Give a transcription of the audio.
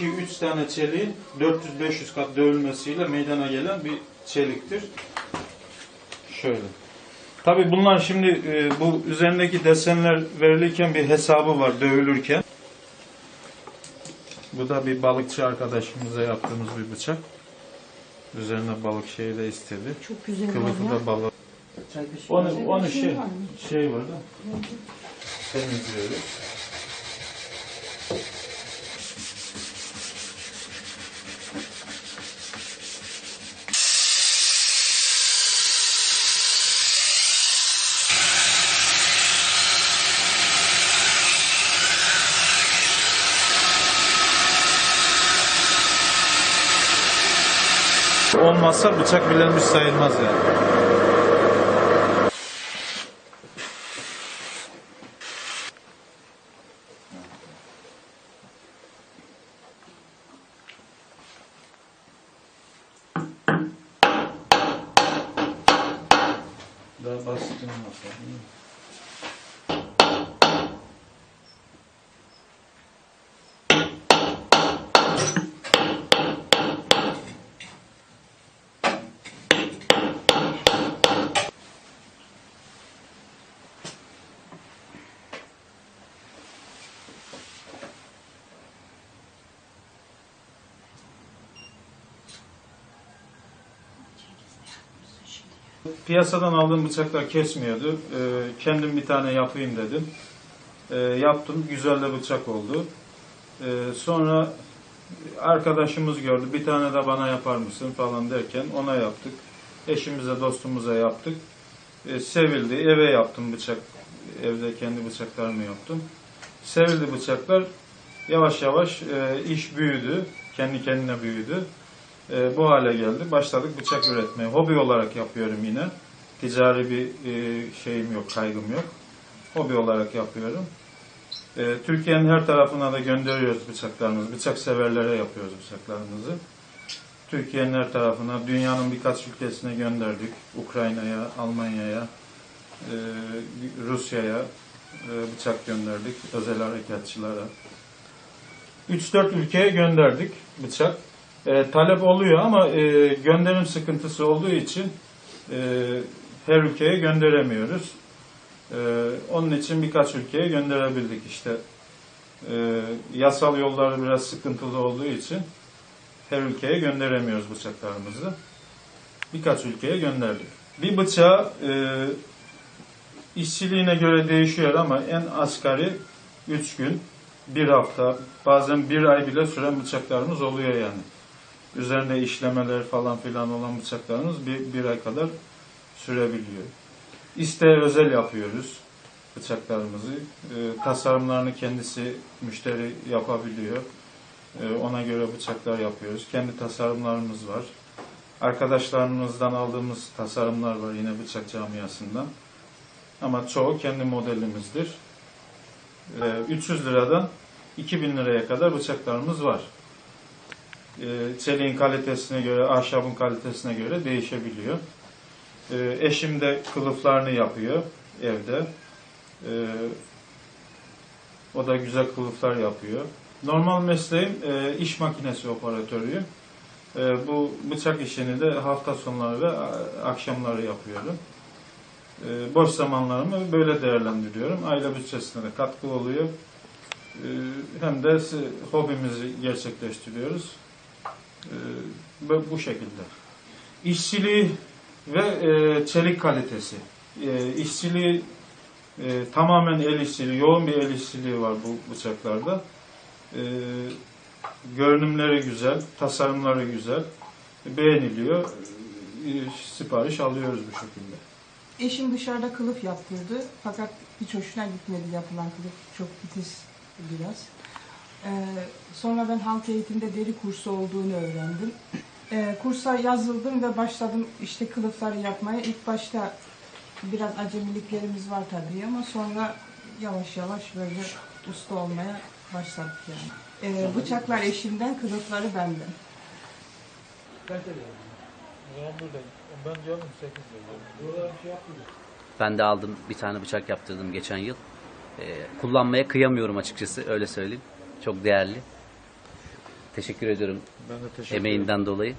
2-3 tane çeliğin 400-500 kat dövülmesiyle meydana gelen bir çeliktir. Şöyle. Tabi bunlar şimdi e, bu üzerindeki desenler verilirken bir hesabı var dövülürken. Bu da bir balıkçı arkadaşımıza yaptığımız bir bıçak. Üzerine balık şeyi de istedi. Çok güzel Kılıfı var da ya. balık. Çay kaşığı. Onu, onu şey şey, şey var da. Temizliyoruz. Olmazsa bıçak bilenmiş sayılmaz yani. Daha basitini yapalım. Piyasadan aldığım bıçaklar kesmiyordu. Ee, kendim bir tane yapayım dedim. Ee, yaptım. Güzel de bıçak oldu. Ee, sonra arkadaşımız gördü. Bir tane de bana yapar mısın falan derken ona yaptık. Eşimize, dostumuza yaptık. Ee, sevildi. Eve yaptım bıçak. Evde kendi bıçaklarımı yaptım. Sevildi bıçaklar. Yavaş yavaş e, iş büyüdü. Kendi kendine büyüdü. E, bu hale geldi. Başladık bıçak üretmeye. Hobi olarak yapıyorum yine. Ticari bir e, şeyim yok, kaygım yok. Hobi olarak yapıyorum. E, Türkiye'nin her tarafına da gönderiyoruz bıçaklarımızı. Bıçak severlere yapıyoruz bıçaklarımızı. Türkiye'nin her tarafına, dünyanın birkaç ülkesine gönderdik. Ukrayna'ya, Almanya'ya, e, Rusya'ya e, bıçak gönderdik. Özel harekatçılara. 3-4 ülkeye gönderdik bıçak. E, talep oluyor ama e, gönderim sıkıntısı olduğu için e, her ülkeye gönderemiyoruz. E, onun için birkaç ülkeye gönderebildik işte. E, yasal yolları biraz sıkıntılı olduğu için her ülkeye gönderemiyoruz bıçaklarımızı. Birkaç ülkeye gönderdik. Bir bıçağı e, işçiliğine göre değişiyor ama en asgari 3 gün, bir hafta, bazen bir ay bile süren bıçaklarımız oluyor yani üzerinde işlemeler falan filan olan bıçaklarımız bir, bir ay kadar sürebiliyor. İsteğe özel yapıyoruz bıçaklarımızı. Ee, tasarımlarını kendisi müşteri yapabiliyor. Ee, ona göre bıçaklar yapıyoruz. Kendi tasarımlarımız var. Arkadaşlarımızdan aldığımız tasarımlar var yine bıçak camiasından. Ama çoğu kendi modelimizdir. Ee, 300 liradan 2000 liraya kadar bıçaklarımız var e, çeliğin kalitesine göre, ahşabın kalitesine göre değişebiliyor. E, eşim de kılıflarını yapıyor evde. E, o da güzel kılıflar yapıyor. Normal mesleğim e, iş makinesi operatörüyüm. E, bu bıçak işini de hafta sonları ve akşamları yapıyorum. E, boş zamanlarımı böyle değerlendiriyorum. Aile bütçesine de katkı oluyor. Hem de hobimizi gerçekleştiriyoruz. Ee, bu- şekilde. İşçiliği ve e, çelik kalitesi. E, işçiliği e, tamamen el işçiliği, yoğun bir el işçiliği var bu bıçaklarda. E, görünümleri güzel, tasarımları güzel, beğeniliyor. Sipariş alıyoruz bu şekilde. Eşim dışarıda kılıf yaptırdı. Fakat hiç hoşuna gitmedi yapılan kılıf. Çok titiz biraz. Ee, sonra ben halk eğitimde deri kursu olduğunu öğrendim. Ee, kursa yazıldım ve başladım işte kılıfları yapmaya. İlk başta biraz acemiliklerimiz var tabii ama sonra yavaş yavaş böyle usta olmaya başladık yani. Ee, bıçaklar eşimden, kılıfları benden. Ben de aldım bir tane bıçak yaptırdım geçen yıl. Ee, kullanmaya kıyamıyorum açıkçası öyle söyleyeyim. Çok değerli. Teşekkür ediyorum Ben de teşekkür ederim. emeğinden dolayı.